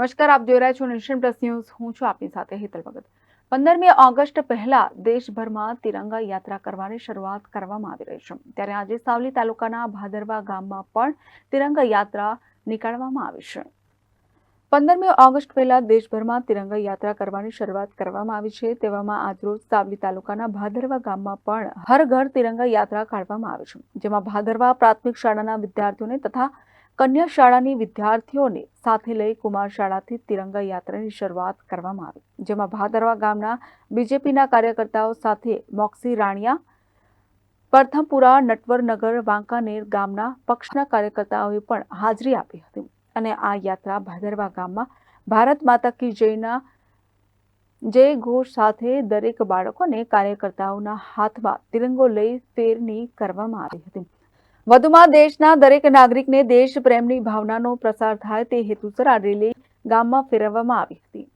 નમસ્કાર, આપ જોઈ રહ્યા છો નેશન પ્લસ ન્યૂઝ. હું છું આપની સાથે હેતલ ભગત. પંદરમી ઓગસ્ટ પહેલા દેશભરમાં તિરંગા યાત્રા કરવાની શરૂઆત કરવામાં આવી રહી છે. ત્યારે આજે સાવલી તાલુકાના ભાદરવા ગામમાં પણ તિરંગા યાત્રા નીકાળવામાં આવી છે. પંદરમી ઓગસ્ટ પહેલા દેશભરમાં તિરંગા યાત્રા કરવાની શરૂઆત કરવામાં આવી છે. તેવામાં આજરોજ સાવલી તાલુકાના ભાદરવા ગામમાં પણ હર ઘર તિરંગા યાત્રા કાઢવામાં આવી છે. જેમાં ભાદરવા પ્રાથમિક શાળાના વિદ્યાર્થીઓને તથા કન્યા શાળાની વિદ્યાર્થીઓને સાથે લઈ કુમાર શાળાથી તિરંગા યાત્રાની શરૂઆત કરવામાં આવી. જેમાં ભાદરવા ગામના બીજેપીના કાર્યકર્તાઓ સાથે મોક્સી રાણિયા, પ્રથમપુરા, નટવરનગર, વાંકાનેર ગામના પક્ષના કાર્યકર્તાઓએ પણ હાજરી આપી હતી. અને આ યાત્રા ભાદરવા ગામમાં ભારત માતા કી જયના જય ઘોષ સાથે દરેક બાળકોને કાર્યકર્તાઓના હાથમાં તિરંગો લઈ ફેરની કરવામાં આવી હતી. વધુમાં દેશના દરેક નાગરિકને દેશ પ્રેમની ભાવનાનો પ્રસાર થાય તે હેતુસર આ રેલી ગામમાં ફેરવવામાં આવી હતી.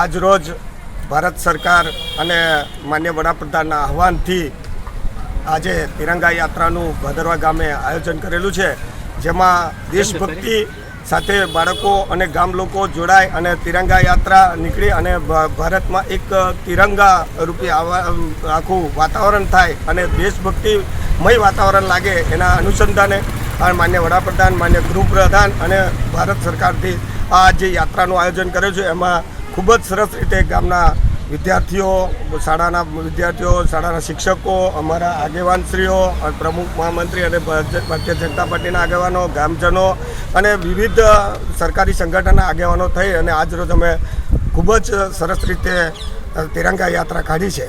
આજ રોજ ભારત સરકાર અને માન્ય વડાપ્રધાનના આહવાનથી આજે તિરંગા યાત્રાનું ભાદરવા ગામે આયોજન કરેલું છે, જેમાં દેશભક્તિ સાથે બાળકો અને ગામ લોકો જોડાય અને તિરંગા યાત્રા નીકળી અને ભારતમાં એક તિરંગા રૂપી આખું વાતાવરણ થાય અને દેશભક્તિમય વાતાવરણ લાગે એના અનુસંધાને માન્ય વડાપ્રધાન, માન્ય ગૃહપ્રધાન અને ભારત સરકારથી આ જે યાત્રાનું આયોજન કર્યું છે, એમાં ખૂબ જ સરસ રીતે ગામના વિદ્યાર્થીઓ, શાળાના વિદ્યાર્થીઓ, શાળાના શિક્ષકો, અમારા આગેવાનશ્રીઓ, પ્રમુખ મહામંત્રી અને ભારતીય જનતા પાર્ટીના આગેવાનો, ગામજનો અને વિવિધ સરકારી સંગઠનના આગેવાનો થઈ અને આજરોજ અમે ખૂબ જ સરસ રીતે તિરંગા યાત્રા કાઢી છે.